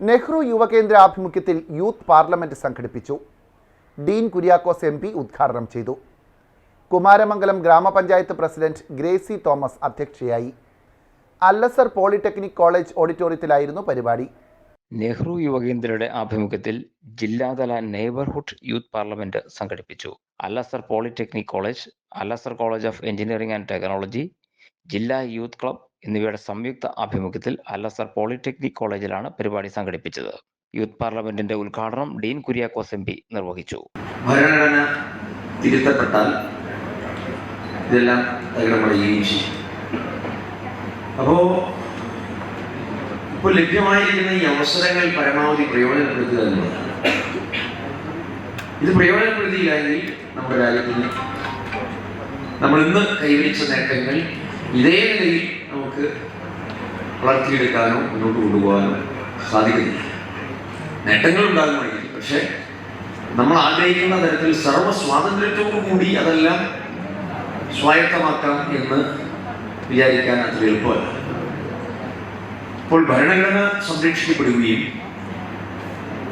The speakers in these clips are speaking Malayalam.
നെഹ്റു യുവകേന്ദ്ര ആഭിമുഖ്യത്തിൽ യൂത്ത് പാർലമെന്റ് സംഘടിപ്പിച്ചു. ഡീൻ കുര്യാക്കോസ് എം പി ഉദ്ഘാടനം ചെയ്തു. കുമാരമംഗലം ഗ്രാമപഞ്ചായത്ത് പ്രസിഡന്റ് ഗ്രേസി തോമസ് അധ്യക്ഷയായി. അല്ലസർ പോളിടെക്നിക് കോളേജ് ഓഡിറ്റോറിയത്തിലായിരുന്നു പരിപാടി. നെഹ്റു യുവകേന്ദ്രയുടെ ആഭിമുഖ്യത്തിൽ ജില്ലാതല നെയ്ബർഹുഡ് യൂത്ത് പാർലമെന്റ് സംഘടിപ്പിച്ചു. Al Azhar polytechnic college Al Azhar college of engineering and technology ജില്ലാ യൂത്ത് ക്ലബ് എന്നിവയുടെ സംയുക്ത ആഭിമുഖ്യത്തിൽ അല്ലസർ പോളിടെക്നിക് കോളേജിലാണ് പരിപാടി സംഘടിപ്പിച്ചത്. യൂത്ത് പാർലമെന്റിന്റെ ഉദ്ഘാടനം ഡീൻ കുര്യാക്കോസ് എം പി നിർവഹിച്ചു. ഭരണഘടന തിരുത്തപ്പെട്ടാൽ ഇതെല്ലാം തകിടമറിയുകയും ചെയ്യും അപ്പോൾ ഇപ്പോൾ ലഭ്യമായിരിക്കുന്ന ഈ അവസരങ്ങൾ പരമാവധി പ്രയോജനപ്പെടുത്തുക എന്നുള്ളതാണ്. ഇത് പ്രയോജനപ്പെടുത്തിയില്ലെങ്കിൽ നമ്മുടെ രാജ്യത്തിന് നമ്മൾ ഇന്ന് കൈവരിച്ച നേട്ടങ്ങൾ ഇതേ നിലയിൽ നമുക്ക് വളർത്തിയെടുക്കാനോ മുന്നോട്ട് കൊണ്ടുപോകാനോ സാധിക്കുന്നില്ല നേട്ടങ്ങൾ ഉണ്ടാകുമായിരിക്കും. പക്ഷേ നമ്മൾ ആഗ്രഹിക്കുന്ന തരത്തിൽ സർവ സ്വാതന്ത്ര്യത്തോടു കൂടി അതെല്ലാം സ്വായത്തമാക്കാം എന്ന് വിചാരിക്കാൻ അത്ര എളുപ്പമല്ല. ഇപ്പോൾ ഭരണഘടന സംരക്ഷിക്കപ്പെടുകയും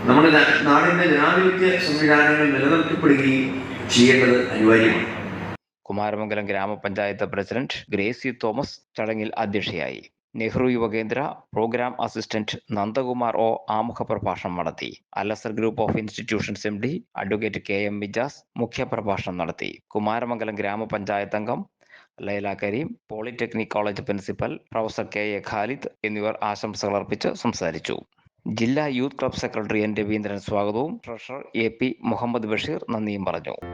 നമ്മുടെ നാടിന്റെ ജനാധിപത്യ സംവിധാനങ്ങൾ നിലനിർത്തപ്പെടുകയും ചെയ്യേണ്ടത് അനിവാര്യമാണ്. കുമാരമംഗലം ഗ്രാമപഞ്ചായത്ത് പ്രസിഡന്റ് ഗ്രേസി തോമസ് ചടങ്ങിൽ അധ്യക്ഷയായി. Nehru Yuva Kendra programme assistant Nandakumar O ആമുഖ പ്രഭാഷണം നടത്തി. Al Azhar group of institutions M D advocate K M Mijas മുഖ്യപ്രഭാഷണം നടത്തി. കുമാരമംഗലം ഗ്രാമപഞ്ചായത്ത് അംഗം Laila Kareem polytechnic college principal professor K A Khalid എന്നിവർ ആശംസകൾ അർപ്പിച്ച് സംസാരിച്ചു. ജില്ലാ youth club secretary N Raveendran സ്വാഗതവും treasurer A P Muhammad Basheer നന്ദിയും പറഞ്ഞു.